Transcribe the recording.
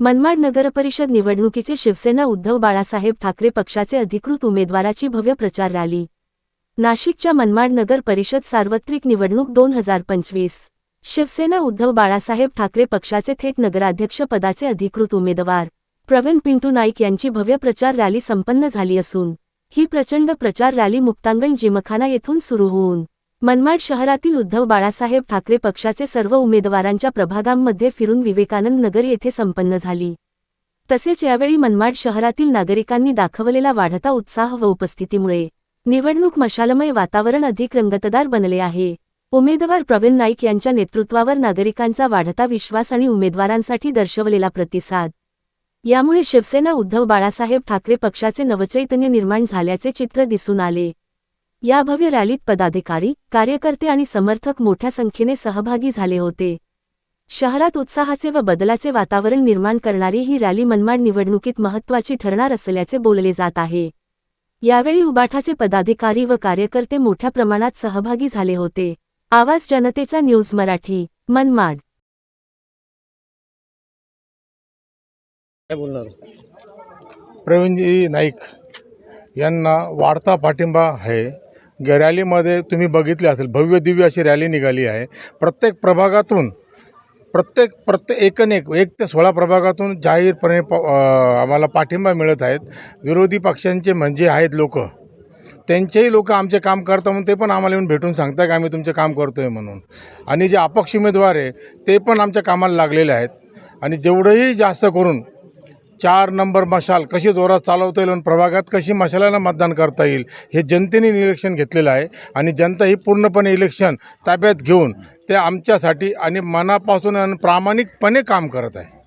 मनमाड नगरपरिषद निवडणुकीचे शिवसेना उद्धव बाळासाहेब ठाकरे पक्षाचे अधिकृत उमेदवाराची भव्य प्रचार रॅली. नाशिकच्या मनमाड नगर परिषद सार्वत्रिक निवडणूक दोन हजार पंचवीस. शिवसेना उद्धव बाळासाहेब ठाकरे पक्षाचे थेट नगराध्यक्ष पदाचे अधिकृत उमेदवार. प्रवीण पिंटू नाईक यांची भव्य प्रचार रॅली संपन्न झाली असून ही प्रचंड प्रचार रॅली मुक्तांगण जिमखाना येथून सुरू होऊन मनमाड शहरातील उद्धव बाळासाहेब ठाकरे पक्षाचे सर्व उमेदवारांच्या प्रभागांमध्ये फिरून विवेकानंद नगर येथे संपन्न झाली. तसेच यावेळी मनमाड शहरातील नागरिकांनी दाखवलेला वाढता उत्साह व उपस्थितीमुळे निवडणूक मशालमय वातावरण अधिक रंगतदार बनले आहे. उमेदवार प्रवीण नाईक यांच्या नेतृत्वावर नागरिकांचा वाढता विश्वास आणि उमेदवारांसाठी दर्शवलेला प्रतिसाद. यामुळे शिवसेना उद्धव बाळासाहेब ठाकरे पक्षाचे नवचैतन्य निर्माण झाल्याचे चित्र दिसून आले. या भव्य रॅलीत पदाधिकारी कार्यकर्ते आणि समर्थक मोठ्या संख्येने सहभागी झाले होते. शहरात उत्साहाचे व बदलाचे वातावरण निर्माण करणारी ही रॅली मनमाड निवडणुकीत महत्त्वाची ठरणार असल्याचे बोलले जात आहे. यावेळी उबाठाचे पदाधिकारी व कार्यकर्ते मोठ्या प्रमाणात सहभागी झाले होते. आवाज जनतेचा न्यूज मराठी मनमाड. प्रवीणजी नाईक यांना वाढता पाठिंबा आहे. रॅलीमध्ये तुम्ही बघितले असेल भव्य दिव्य अशी रॅली निघाली आहे. प्रत्येक प्रभागातून प्रत्येक प्रत्येक एकनेक एक ते सोळा प्रभागातून जाहीरपणे प आम्हाला पाठिंबा मिळत आहेत. विरोधी पक्षांचे म्हणजे आहेत लोक. त्यांचेही लोक आमचे काम करतात म्हणून ते पण आम्हाला येऊन भेटून सांगतात की आम्ही तुमचे काम करतो आहे म्हणून. आणि जे अपक्ष उमेदवार आहे ते पण आमच्या कामाला लागलेले आहेत. आणि जेवढंही जास्त करून चार नंबर मशाल कशी जोरात चालवता येईल आणि प्रभागात कशी मशालांना मतदान करता येईल हे जनतेने इलेक्शन घेतलेलं आहे. आणि जनता ही पूर्णपणे इलेक्शन ताब्यात घेऊन ते आमच्यासाठी आणि मनापासून आणि प्रामाणिकपणे काम करत आहे.